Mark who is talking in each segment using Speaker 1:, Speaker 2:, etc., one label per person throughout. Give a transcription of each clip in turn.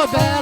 Speaker 1: doorbell.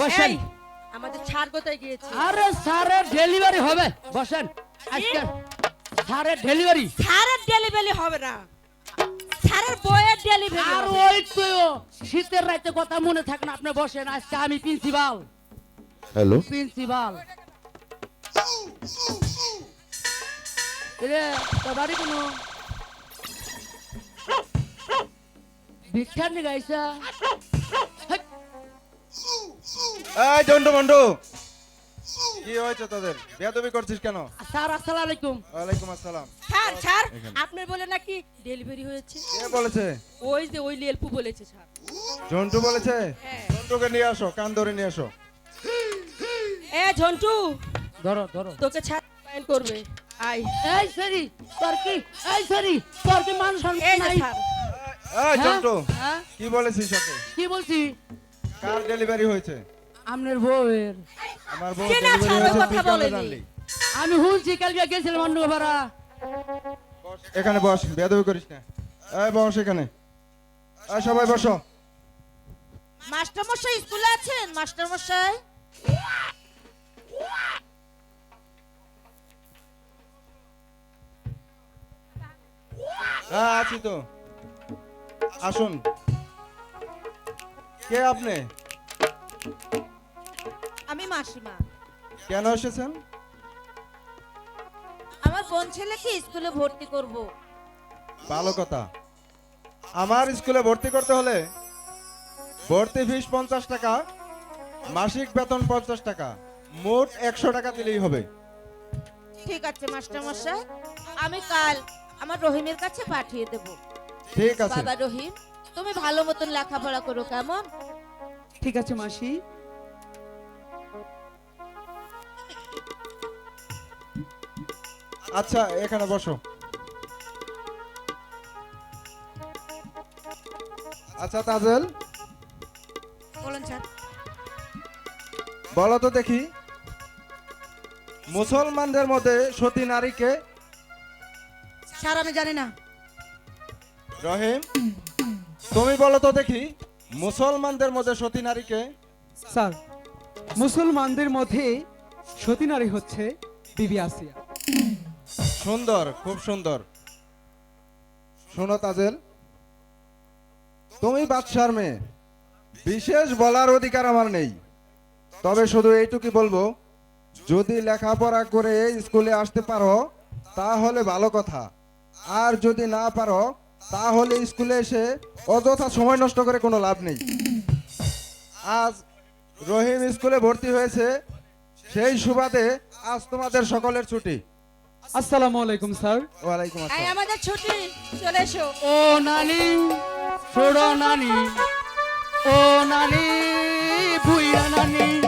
Speaker 1: বসেন। আমাদের ছাড় কোথায় গিয়েছে?
Speaker 2: আরে স্যারের ডেলিভারি হবে। বসেন। আজকে স্যারের ডেলিভারি।
Speaker 1: স্যারের হবে না। স্যারের বইয়ের ডেলিভারি
Speaker 2: আর ওই তো শীতের রাতে কথা মনে থাকে না আপনি বসেন আজকে আমি প্রিন্সিপাল
Speaker 3: হ্যালো।
Speaker 2: প্রিন্সিপাল রে তো বাড়ি কোনো? ভিক্ষার নিয়ে গাইছা?
Speaker 3: এই জন্টু মন্টু কি হয়েছে তোদের? বেয়াদবি করছিস কেন?
Speaker 2: স্যার আসসালামু আলাইকুম।
Speaker 3: ওয়ালাইকুম আসসালাম।
Speaker 1: স্যার স্যার
Speaker 3: এখানে।
Speaker 1: আপনার বলে নাকি ডেলিভারি হয়েছে?
Speaker 3: কে বলেছে?
Speaker 1: ওই যে ওই লেলপু বলেছে স্যার।
Speaker 3: জন্টু বলেছে?
Speaker 1: হ্যাঁ।
Speaker 3: জন্টুকে নিয়ে আসো কান ধরে নিয়ে আসো।
Speaker 1: এ ঝন্টু!
Speaker 2: ধরো ধরো।
Speaker 1: তোকে ছাড় ফাইন করবে। আই
Speaker 2: এই সরি তোর কি? এই সরি তোর কি মান সম্মান নাই?
Speaker 3: এই
Speaker 2: হ্যাঁ?
Speaker 3: জন্টু
Speaker 2: হ্যাঁ?
Speaker 3: কি বলেছিস ওকে?
Speaker 2: কি বলছি?
Speaker 3: কার ডেলিভারি হয়েছে?
Speaker 2: আপনার বউয়ের।
Speaker 3: আমার বউ ডেলিভারি হয়েছে
Speaker 1: কথা বলেনি।
Speaker 2: আমি শুনছি কালকে গেছিলাম অন্য
Speaker 3: এখানে বস বেয়াদবি করিস না। এই বস এখানে। এই সবাই বসো।
Speaker 1: মাস্টার মশাই স্কুলে আছেন? মাস্টার মশাই
Speaker 3: হ্যাঁ আছি তো। আসুন। কে আপনি?
Speaker 1: আমি মাসিমা।
Speaker 3: কেন এসেছেন?
Speaker 1: আমার বোন ছেলেকে স্কুলে ভর্তি করব?
Speaker 3: ভালো কথা। আমার স্কুলে ভর্তি করতে হলে ভর্তি ফিস পঞ্চাশ টাকা মাসিক বেতন পঞ্চাশ টাকা মোট একশো টাকা দিলেই হবে।
Speaker 1: ঠিক আছে মাস্টার মশাই আমি কাল আমার রহিমের কাছে পাঠিয়ে দেব।
Speaker 3: ঠিক আছে।
Speaker 1: বাবা রহিম তুমি ভালো মতন লেখাপড়া করো কেমন?
Speaker 4: ঠিক আছে মাসি।
Speaker 3: আচ্ছা এখানে বসো। আচ্ছা তাজেল।
Speaker 1: বলেন স্যার।
Speaker 3: বলো তো দেখি মুসলমানদের মধ্যে সতী নারীকে
Speaker 1: স্যার আমি জানি না।
Speaker 3: রহিম তুমি বলো তো দেখি মুসলমানদের মধ্যে সতী নারীকে
Speaker 4: স্যার মুসলমানদের মধ্যে সতী নারী হচ্ছে বিবি আসিয়া।
Speaker 3: সুন্দর, খুব সুন্দর। শোনো তাজেল, তুমি বাদশার মেয়ে। বিশেষ বলার অধিকার আমার নেই। তবে শুধু এইটুকুই বলব, যদি লেখাপড়া করে স্কুলে আসতে পারো, তাহলে ভালো কথা। আর যদি না পারো, তাহলে স্কুলে এসে অযথা সময় নষ্ট করে কোনো লাভ নেই। আজ রহিম স্কুলে ভর্তি হয়েছে, সেই সুবাদে আজ তোমাদের সকলের ছুটি।
Speaker 4: আসসালামু আলাইকুম স্যার।
Speaker 3: ওয়ালাইকুম
Speaker 1: এই
Speaker 3: আসসালাম।
Speaker 1: আমাদের ছুটি চলে এসো।
Speaker 2: ও নানি ছোড়ো নানি। ও নানি ভুইয়া নানি।